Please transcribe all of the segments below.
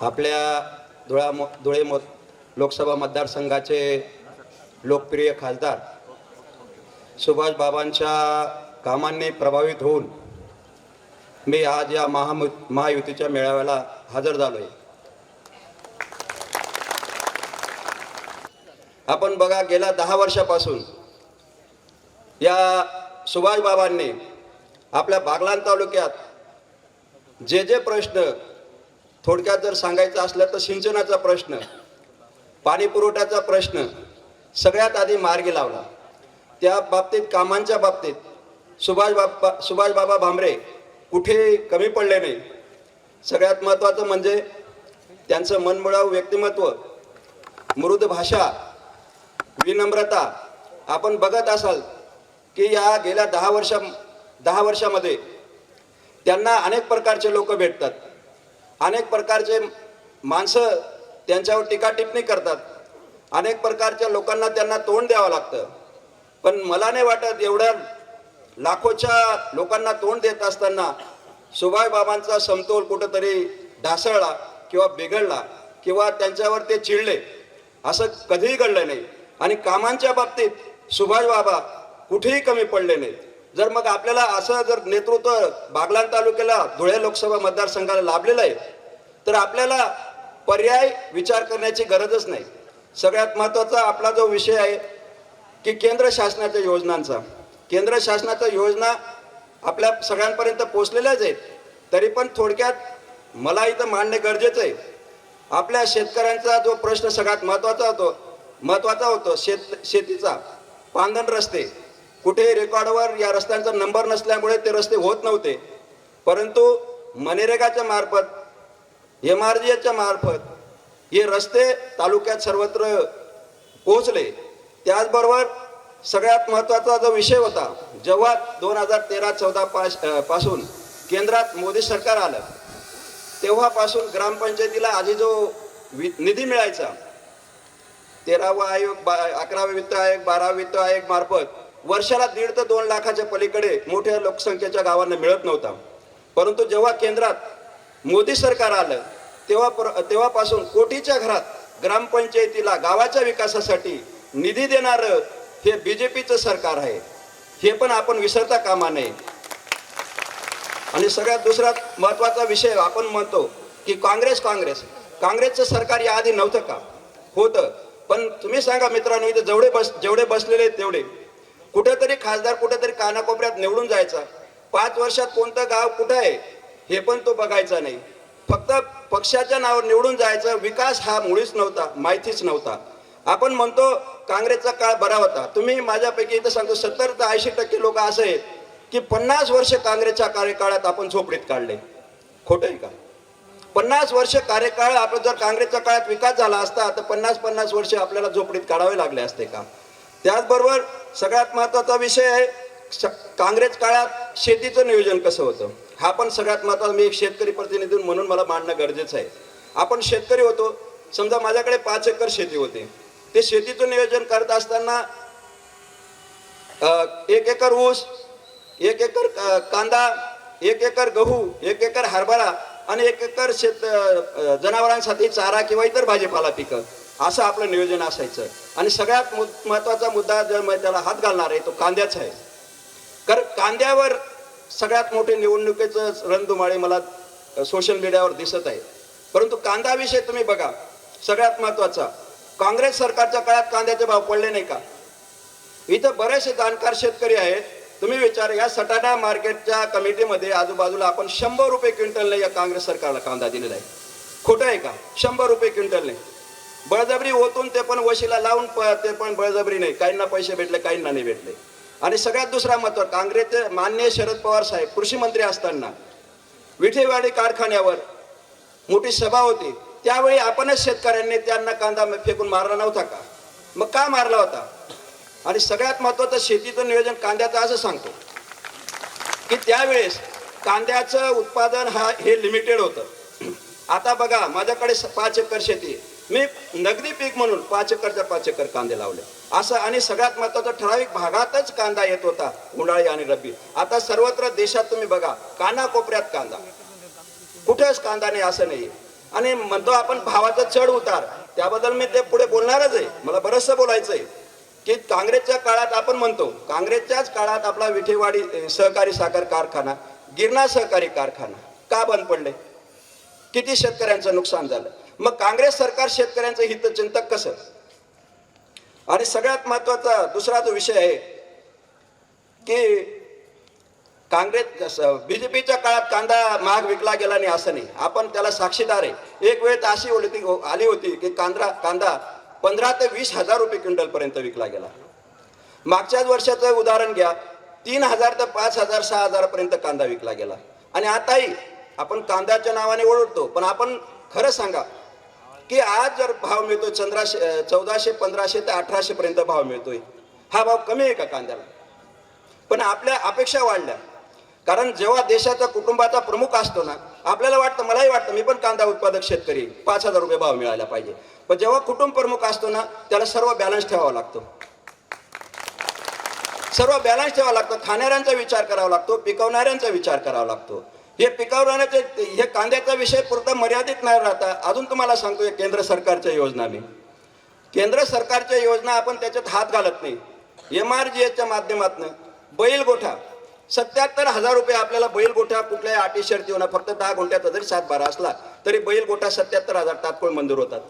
आपल्या धुळा मो धुळे मो लोकसभा मतदारसंघाचे लोकप्रिय खासदार सुभाष बाबांच्या कामांनी प्रभावित होऊन मी आज या महामु महायुतीच्या मेळाव्याला हजर झालो आहे आपण बघा गेल्या दहा वर्षापासून या सुभाष बाबांनी आपल्या बागलाण तालुक्यात जे जे प्रश्न थोडक्यात जर सांगायचं असलं तर सिंचनाचा प्रश्न पाणी पुरवठ्याचा प्रश्न सगळ्यात आधी मार्गी लावला. त्या बाबतीत कामांच्या बाबतीत सुभाष बाप्पा सुभाष बाबा भामरे कुठे कमी पडले नाही. सगळ्यात महत्त्वाचं म्हणजे त्यांचं मनमुळाव व्यक्तिमत्व मृद भाषा विनम्रता. आपण बघत असाल की या गेल्या दहा वर्षा दहा वर्षामध्ये त्यांना अनेक प्रकारचे लोक भेटतात. अनेक प्रकारचे माणसं त्यांच्यावर टीका टिप्पणी करतात. अनेक प्रकारच्या लोकांना त्यांना तोंड द्यावं लागतं. पण मला नाही वाटत एवढ्या लाखोच्या लोकांना तोंड देत असताना सुभाषबाबांचा समतोल कुठंतरी ढासळला किंवा बिघडला किंवा त्यांच्यावर ते चिडले असं कधीही घडलं नाही. आणि कामांच्या बाबतीत सुभाष बाबा कुठेही कमी पडले नाहीत. जर मग आपल्याला असं जर नेतृत्व बागलाण तालुक्याला धुळे लोकसभा मतदारसंघाला लाभलेलं आहे तर आपल्याला पर्याय विचार करण्याची गरजच नाही. सगळ्यात महत्त्वाचा आपला जो विषय आहे की केंद्र शासनाच्या योजनांचा. केंद्र शासनाच्या योजना आपल्या सगळ्यांपर्यंत पोचलेल्याच आहेत तरी पण थोडक्यात मला इथं मांडणे गरजेचं आहे. आपल्या शेतकऱ्यांचा जो प्रश्न सगळ्यात महत्त्वाचा होतो महत्त्वाचा होतो शेत शेतीचा. पांदण रस्ते. कुठे रेकॉर्डवर या रस्त्यांचा नंबर नसल्यामुळे ते रस्ते होत नव्हते. परंतु मनरेगाच्या मार्फत एम आर जी एच्या मार्फत हे रस्ते तालुक्यात सर्वत्र पोहोचले. त्याचबरोबर सगळ्यात महत्त्वाचा जो विषय होता जेव्हा दोन हजार तेरा चौदा पाशपासून केंद्रात मोदी सरकार आलं तेव्हापासून ग्रामपंचायतीला आधी जो वि निधी मिळायचा तेरावा आयोग बा अकरावा वित्त आयोग बारावा वित्त आयोग मार्फत वर्षाला दीड ते दोन लाखाच्या पलीकडे मोठ्या लोकसंख्येच्या गावांना मिळत नव्हता. परंतु जेव्हा केंद्रात मोदी सरकार आलं तेव्हा पर- तेव्हापासून कोटीच्या घरात ग्रामपंचायतीला गावाच्या विकासासाठी निधी देणारं हे बी जे पीचं सरकार आहे. हे पण आपण विसरता कामा नये. आणि सगळ्यात दुसरा महत्त्वाचा विषय आपण म्हणतो की काँग्रेस काँग्रेस. काँग्रेसचं सरकार याआधी नव्हतं का? होतं. पण तुम्ही सांगा मित्रांनो इथे जेवढे बस जेवढे बसलेले तेवढे. कुठेतरी खासदार कुठेतरी कानाकोपऱ्यात निवडून जायचा. पाच वर्षात कोणतं गाव कुठं आहे हे पण तो बघायचा नाही. फक्त पक्षाच्या नावावर निवडून जायचं विकास हा मुळीच नव्हता माहितीच नव्हता. आपण म्हणतो काँग्रेसचा काळ बरा होता. तुम्ही माझ्यापैकी इथं सांगतो सत्तर ते ऐंशी टक्के लोक असे आहेत की पन्नास वर्ष काँग्रेसच्या कार्यकाळात आपण झोपडीत काढले. खोटं आहे का? पन्नास वर्ष कार्यकाळ आपण जर काँग्रेसच्या काळात विकास झाला असता तर पन्नास पन्नास वर्ष आपल्याला झोपडीत काढावे लागले असते का? त्याचबरोबर सगळ्यात महत्त्वाचा विषय आहे काँग्रेस काळात शेतीचं नियोजन कसं होतं? हा पण सगळ्यात महत्त्वाचा मी एक शेतकरी प्रतिनिधी म्हणून मला मांडणं गरजेचं आहे. आपण शेतकरी होतो. समजा माझ्याकडे पाच एकर शेती होते. ते शेतीचं नियोजन करत असताना एक एकर ऊस एक एकर कांदा एक एकर गहू एक एकर हरभरा आणि एक एकर शेत जनावरांसाठी चारा किंवा इतर भाजीपाला पिकं. असं आपलं नियोजन असायचं. आणि सगळ्यात मु- महत्त्वाचा मुद्दा जर त्याला हात घालणार आहे तो कांद्याचा आहे. कारण कांद्यावर सगळ्यात मोठे निवडणुकीचं रणधुमाळे मला सोशल मीडियावर दिसत आहे. परंतु कांदाविषयी तुम्ही बघा सगळ्यात महत्त्वाचा. काँग्रेस सरकारच्या काळात कांद्याचे भाव पडले नाही का? इथं बरेचसे जाणकार शेतकरी आहेत. तुम्ही विचार या सटाणा मार्केटच्या कमिटीमध्ये आजूबाजूला आपण शंभर रुपये क्विंटलने या काँग्रेस सरकारला कांदा दिलेला आहे. खोटं आहे का? शंभर रुपये क्विंटलने. बळजबरी होतून ते पण वशीला लावून प- ते पण बळजबरी नाही. काहींना पैसे भेटले काहींना नाही भेटले. आणि सगळ्यात दुसरा महत्त्व काँग्रेसचे मान्य शरद पवार साहेब कृषी मंत्री असताना विठेवाडी कारखान्यावर मोठी सभा होती. त्यावेळी आपणच शेतकऱ्यांनी त्यांना कांदा फेकून मारला नव्हता का? मग का मारला होता? आणि सगळ्यात महत्त्वाचं शेतीचं नियोजन कांद्याचं असं सांगतो. की त्यावेळेस कांद्याचं उत्पादन हा हे लिमिटेड होतं. आता बघा माझ्याकडे पाच एकर शेती आहे. मी नगदी पीक म्हणून पाच एकरच्या पाच एकर कांदे लावले. असं आणि सगळ्यात महत्त्वाचा ठराविक भागातच कांदा येत होता उन्हाळी आणि रब्बी. आता सर्वत्र देशात तुम्ही बघा कानाकोपऱ्यात कांदा. कुठेच कांदा नाही असं नाही. आणि म्हणतो आपण भावाचा चढ उतार. त्याबद्दल मी ते पुढे बोलणारच आहे. मला बरंचसं बोलायचं आहे की काँग्रेसच्या काळात आपण म्हणतो काँग्रेसच्याच काळात आपला विठेवाडी सहकारी साखर कारखाना गिरणा सहकारी कारखाना का बंद पडले? किती शेतकऱ्यांचं नुकसान झालं? मग काँग्रेस सरकार शेतकऱ्यांचं हितचिंतक कसं? आणि सगळ्यात महत्त्वाचा दुसरा जो विषय आहे की काँग्रेस बीजेपीच्या काळात कांदा महाग विकला गेला नाही असं नाही. आपण त्याला साक्षीदार आहे. एक वेळ तर अशी होती हो, आली होती की कांदा कांदा पंधरा ते वीस हजार रुपये क्विंटल पर्यंत विकला गेला. मागच्याच वर्षाचं उदाहरण घ्या. तीन हजार ते पाच हजार सहा हजारापर्यंत कांदा विकला गेला. आणि आताही आपण कांद्याच्या नावाने ओळखतो पण आपण खरं सांगा की आज जर भाव मिळतो चंद्राशे चौदाशे पंधराशे ते अठराशे पर्यंत भाव मिळतोय. हा भाव कमी आहे का कांद्याला? पण आपल्या अपेक्षा वाढल्या. कारण जेव्हा देशाचा कुटुंबाचा प्रमुख असतो ना आपल्याला वाटतं मलाही वाटतं मी पण कांदा उत्पादक शेतकरी पाच हजार रुपये भाव मिळायला पाहिजे. पण जेव्हा कुटुंब प्रमुख असतो ना त्याला सर्व बॅलन्स ठेवावा लागतो. सर्व बॅलन्स ठेवावा लागतो. खाणाऱ्यांचा विचार करावा लागतो पिकवणाऱ्यांचा विचार करावा लागतो. हे पिकवणाऱ्याचे हे कांद्याचा विषय पुरता मर्यादित नाही राहता. अजून तुम्हाला सांगतो हे केंद्र सरकारच्या योजना मी. केंद्र सरकारच्या योजना आपण त्याच्यात हात घालत नाही. एम आर जी एसच्या माध्यमातून बैल गोठा सत्याहत्तर हजार रुपये आपल्याला बैलगोठा कुठल्याही अटी शर्ती होणार फक्त दहा गोठ्याचा जरी सात बारा असला तरी बैल गोठा सत्याहत्तर हजार तात्कोळ मंजूर होतात.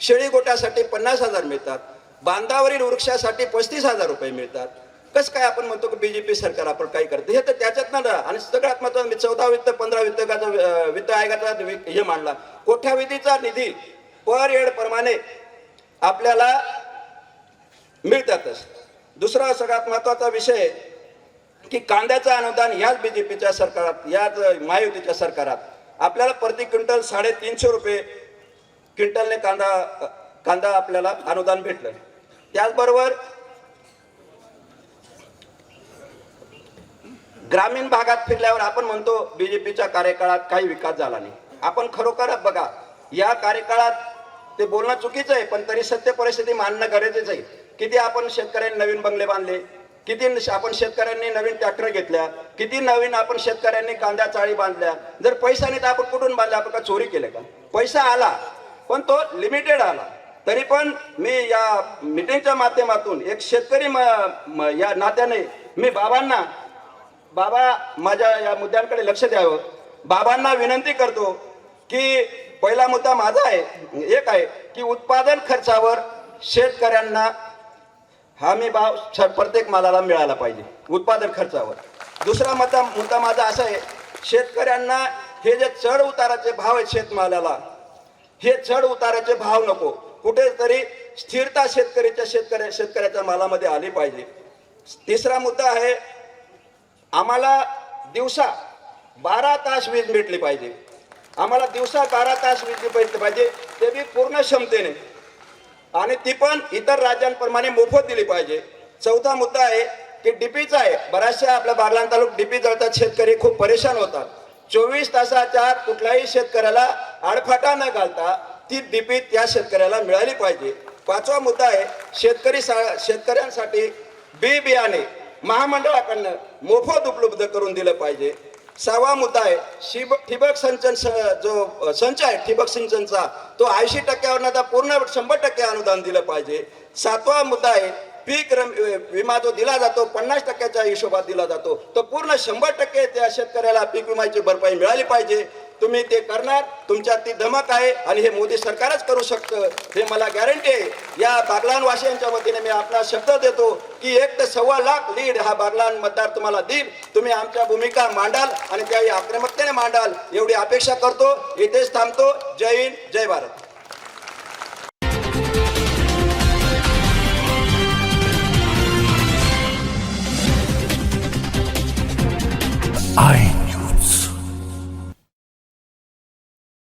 शेळी गोठ्यासाठी पन्नास हजार मिळतात. बांधावरील वृक्षासाठी पस्तीस हजार रुपये मिळतात. कसं काय आपण म्हणतो की बीजेपी सरकार आपण काय करते? हे तर त्याच्यात ना आणि सगळ्यात महत्वाचं मी चौदा वित्त पंधरा वित्तकाचा वित्त आयोगाचा हे मांडला. कोठ्याविधीचा निधी? पर एड प्रमाणे आपल्याला मिळतातच. दुसरा सगळ्यात महत्त्वाचा विषय की कांद्याचं अनुदान ह्याच बीजेपीच्या सरकारात याच महायुतीच्या सरकारात. आपल्याला प्रति क्विंटल साडेतीनशे रुपये क्विंटलने कांदा कांदा आपल्याला अनुदान भेटलं. त्याचबरोबर ग्रामीण भागात फिरल्यावर आपण म्हणतो बीजेपीच्या कार्यकाळात काही विकास झाला नाही. आपण खरोखर बघा या कार्यकाळात ते बोलणं चुकीचं आहे पण तरी सत्य परिस्थिती मानणं गरजेचं आहे. किती आपण शेतकऱ्यांनी नवीन बंगले बांधले किती आपण शेतकऱ्यांनी नवीन ट्रॅक्टर घेतल्या किती नवीन आपण शेतकऱ्यांनी कांद्या चाळी बांधल्या. जर पैसा नाही तर आपण कुठून बांधल्या आपण का चोरी केले का? पैसा आला पण तो लिमिटेड आला. तरी पण मी या मिटिंगच्या माध्यमातून एक शेतकरी म- म- या नात्याने मी बाबांना बाबा माझ्या या मुद्द्यांकडे लक्ष द्यावं. बाबांना विनंती करतो की पहिला मुद्दा माझा आहे एक आहे की उत्पादन खर्चावर शेतकऱ्यांना हमी भाव प्रत्येक मालाला मिळाला पाहिजे उत्पादन खर्चावर. दुसरा मुद्दा मुद्दा माझा असा आहे शेतकऱ्यांना हे जे चढ उताराचे भाव आहेत शेतमालाला हे चढ उताराचे भाव नको. कुठेतरी स्थिरता शेतकऱ्याच्या शेतकऱ्या शेतकऱ्याच्या मालामध्ये आली पाहिजे. तिसरा मुद्दा आहे आम्हाला दिवसा बारा तास वीज भेटली पाहिजे. आम्हाला दिवसा बारा तास वीज भेटली पाहिजे. ते बी पूर्ण क्षमतेने. आणि ती पण इतर राज्यांप्रमाणे मोफत दिली पाहिजे. चौथा मुद्दा आहे की डीपीचा आहे. बऱ्याचशा आपल्या बारलान तालुक डीपी जळतात. शेतकरी खूप परेशान होतात. चोवीस तासाच्या आत कुठल्याही शेतकऱ्याला आडफाटा न घालता ती डीपी त्या शेतकऱ्याला मिळाली पाहिजे. पाचवा मुद्दा आहे शेतकरी सा- शेतकऱ्यांसाठी बी बियाणे महामंडळाकडनं मोफत उपलब्ध करून दिलं पाहिजे. सहावा मुद्दा आहे शिब ठिबक सिंचन स- जो संच आहे ठिबक सिंचनचा तो ऐंशी टक्क्यावर आता पूर्ण शंभर टक्के अनुदान दिलं पाहिजे. सातवा मुद्दा आहे पीक रम- विमा जो दिला जातो पन्नास टक्क्याच्या हिशोबात दिला जातो. तो पूर्ण शंभर टक्के त्या शेतकऱ्याला पीक विम्याची भरपाई मिळाली पाहिजे. तुम्ही ते करणार तुमच्यात ती धमक आहे आणि हे मोदी सरकारच करू शकतं. हे मला गॅरंटी आहे. या बागलानवासियांच्या वतीने मी आपला शब्द देतो की एक ते सव्वा लाख लीड हा बागलान मतदार तुम्हाला देईल. तुम्ही आमच्या भूमिका मांडाल आणि त्याही आक्रमकतेने मांडाल. एवढी अपेक्षा करतो. इथेच थांबतो. जय हिंद जय भारत.